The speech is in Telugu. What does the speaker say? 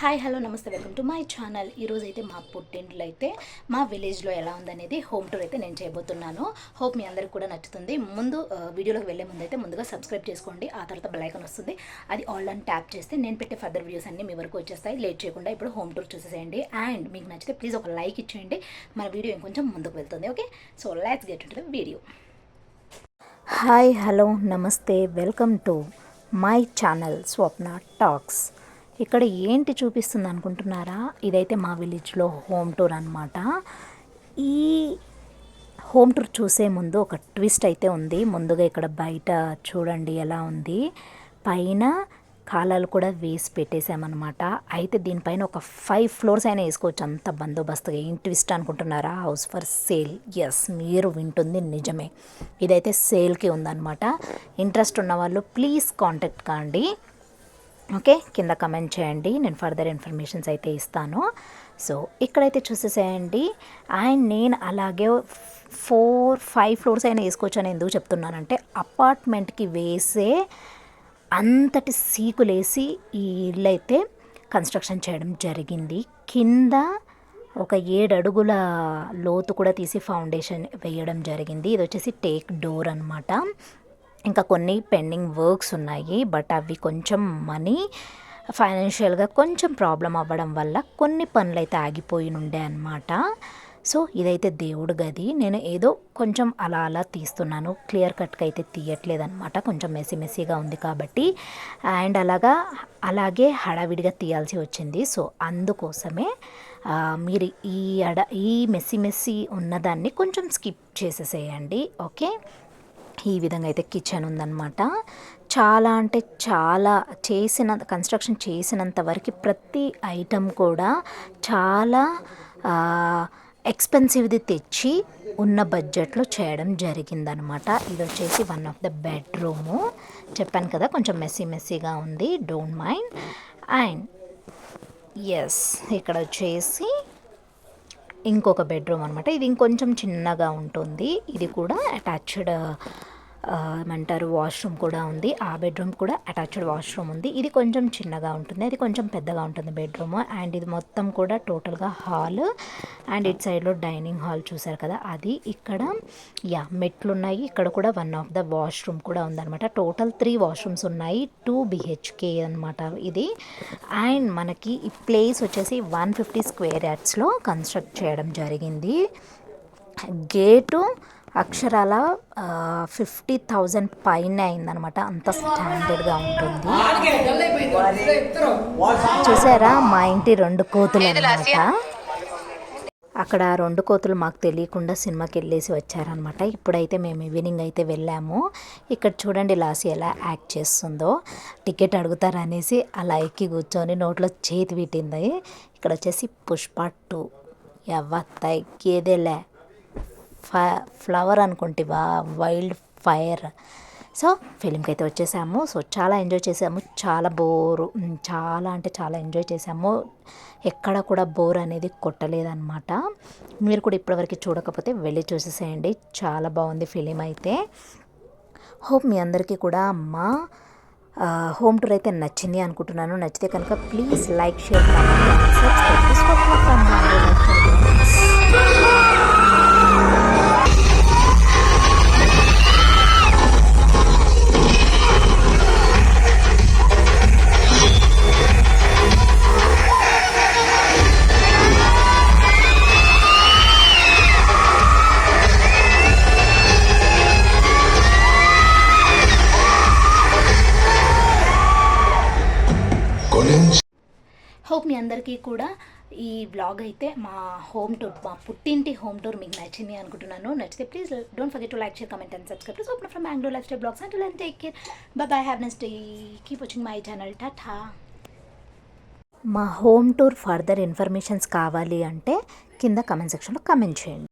Hi hello namaste welcome to my channel. ఈరోజు అయితే మా పుట్టింట్లో అయితే మా విలేజ్లో ఎలా ఉందనేది హోమ్ టూర్ అయితే నేను చేయబోతున్నాను. హోప్ మీ అందరికి కూడా నచ్చుతుంది. ముందు వీడియోలోకి వెళ్ళే ముందు అయితే ముందుగా సబ్స్క్రైబ్ చేసుకోండి. ఆ తర్వాత బెల్ వస్తుంది. అది ఆల్ అని ట్యాప్ చేస్తే నేను పెట్టే ఫర్దర్ వీడియోస్ అన్ని మీ వరకు వచ్చేస్తాయి. లేట్ చేయకుండా ఇప్పుడు హోమ్ టూర్ చూసేసేయండి. అండ్ మీకు నచ్చితే ప్లీజ్ ఒక లైక్ ఇచ్చేయండి. మన వీడియో ఇంకొంచెం ముందుకు వెళ్తుంది okay? So let's get to the video hi hello namaste welcome to my channel Swapna talks. ఇక్కడ ఏంటి చూపిస్తుంది అనుకుంటున్నారా? ఇదైతే మా విలేజ్లో హోమ్ టూర్ అనమాట ఈ హోమ్ టూర్ చూసే ముందు ఒక ట్విస్ట్ అయితే ఉంది. ముందుగా ఇక్కడ బయట చూడండి ఎలా ఉంది. పైన కాలాలు కూడా వేసి పెట్టేశామన్నమాట. అయితే దీనిపైన ఒక ఫైవ్ ఫ్లోర్స్ అయినా వేసుకోవచ్చు. అంత బందోబస్తుగా. ఏం ట్విస్ట్ అనుకుంటున్నారా? House for sale. ఎస్ మీరు వింటుంది నిజమే. ఇదైతే సేల్కి ఉందన్నమాట. ఇంట్రెస్ట్ ఉన్న వాళ్ళు ప్లీజ్ కాంటాక్ట్ కాండి. ఓకే కింద కమెంట్ చేయండి. నేను ఫర్దర్ ఇన్ఫర్మేషన్స్ అయితే ఇస్తాను. సో ఇక్కడైతే చూసేసేయండి. అండ్ నేను అలాగే ఫోర్ ఫైవ్ ఫ్లోర్స్ అయినా వేసుకోవచ్చు అని ఎందుకు చెప్తున్నానంటే అపార్ట్మెంట్కి వేసే అంతటి సీకులేసి ఈ ఇల్లు అయితే కన్స్ట్రక్షన్ చేయడం జరిగింది. కింద ఒక ఏడు అడుగుల లోతు కూడా తీసి ఫౌండేషన్ వేయడం జరిగింది. ఇది వచ్చేసి టేక్ డోర్ అనమాట ఇంకా కొన్ని పెండింగ్ వర్క్స్ ఉన్నాయి బట్ అవి కొంచెం మనీ ఫైనాన్షియల్గా కొంచెం ప్రాబ్లం అవ్వడం వల్ల కొన్ని పనులు అయితే ఆగిపోయి ఉండే అనమాట సో ఇదైతే దేవుడు గది. నేను ఏదో కొంచెం అలా అలా తీస్తున్నాను. క్లియర్ కట్గా అయితే తీయట్లేదు అనమాట కొంచెం మెస్సి మెస్సీగా ఉంది కాబట్టి. అండ్ అలాగా అలాగే హడావిడిగా తీయాల్సి వచ్చింది. సో అందుకోసమే మీరు ఈ అడ ఈ మెస్సీ మెస్సీ ఉన్నదాన్ని కొంచెం స్కిప్ చేసేసేయండి. ఓకే? ఈ విధంగా అయితే కిచెన్ ఉందన్నమాట. చాలా అంటే చాలా చేసిన కన్స్ట్రక్షన్ చేసినంత వరకు ప్రతి ఐటెం కూడా చాలా ఎక్స్పెన్సివ్ది తెచ్చి ఉన్న బడ్జెట్లో చేయడం జరిగిందనమాట ఇది వచ్చేసి వన్ ఆఫ్ ద బెడ్రూము. చెప్పాను కదా కొంచెం మెస్సీ మెస్సీగా ఉంది డోంట్ మైండ్. అండ్ ఎస్ ఇక్కడ వచ్చేసి ఇంకొక బెడ్రూమ్ అనమాట ఇది ఇంకొంచెం చిన్నగా ఉంటుంది. ఇది కూడా అటాచ్డ్ ఏమంటారు వాష్రూమ్ కూడా ఉంది. ఆ బెడ్రూమ్ కూడా అటాచ్డ్ వాష్రూమ్ ఉంది. ఇది కొంచెం చిన్నగా ఉంటుంది. అది కొంచెం పెద్దగా ఉంటుంది బెడ్రూమ్. అండ్ ఇది మొత్తం కూడా టోటల్గా హాల్. అండ్ ఇటు సైడ్లో డైనింగ్ హాల్ చూసారు కదా అది ఇక్కడ. యా మెట్లు ఉన్నాయి ఇక్కడ కూడా వన్ ఆఫ్ ద వాష్రూమ్ కూడా ఉందన్నమాట. టోటల్ త్రీ వాష్రూమ్స్ ఉన్నాయి. టూ బిహెచ్కే అనమాట ఇది. అండ్ మనకి ఈ ప్లేస్ వచ్చేసి వన్ ఫిఫ్టీ స్క్వేర్ యార్డ్స్లో కన్స్ట్రక్ట్ చేయడం జరిగింది. గేటు అక్షరాల ఫిఫ్టీ థౌజండ్ పైన అయిందనమాట అంత స్టాండర్డ్గా ఉంటుంది. చూసారా? మా ఇంటి రెండు కోతులు అనమాట అక్కడ రెండు కోతులు మాకు తెలియకుండా సినిమాకి వెళ్ళేసి వచ్చారనమాట ఇప్పుడైతే మేము ఈవినింగ్ అయితే వెళ్ళాము. ఇక్కడ చూడండి లాసి ఎలా యాక్ట్ చేస్తుందో. టికెట్ అడుగుతారనేసి అలా ఎక్కి కూర్చొని నోట్లో చేతి పెట్టింది. ఇక్కడ వచ్చేసి పుష్ప టూ. ఎవ్వ తగ్గేదేలే. ఫ ఫ్లవర్ అనుకుంటివా? Wild fire. సో ఫిలింకి అయితే వచ్చేసాము. సో చాలా ఎంజాయ్ చేసాము. చాలా బోరు చాలా అంటే చాలా ఎంజాయ్ చేసాము. ఎక్కడ కూడా బోర్ అనేది కొట్టలేదన్నమాట. మీరు కూడా ఇప్పటివరకు చూడకపోతే వెళ్ళి చూసేసేయండి. చాలా బాగుంది ఫిలిం అయితే. హోప్ మీ అందరికీ కూడా మా హోమ్ టూర్ అయితే నచ్చింది అనుకుంటున్నాను. నచ్చితే కనుక please like share subscribe hope మీ అందరికీ కూడా ఈ బ్లాగ్ అయితే మా హోమ్ టూర్ మా పుట్టింటి హోమ్ టూర్ మీకు నచ్చింది అనుకుంటున్నాను. నచ్చితే please don't forget to like share comment and subscribe to Swapna from Bangalore lifestyle blogs and take care bye bye have next keep watching my channel Tata మా హోమ్ టూర్ ఫర్దర్ ఇన్ఫర్మేషన్స్ కావాలి అంటే కింద కమెంట్ సెక్షన్లో కమెంట్ చేయండి.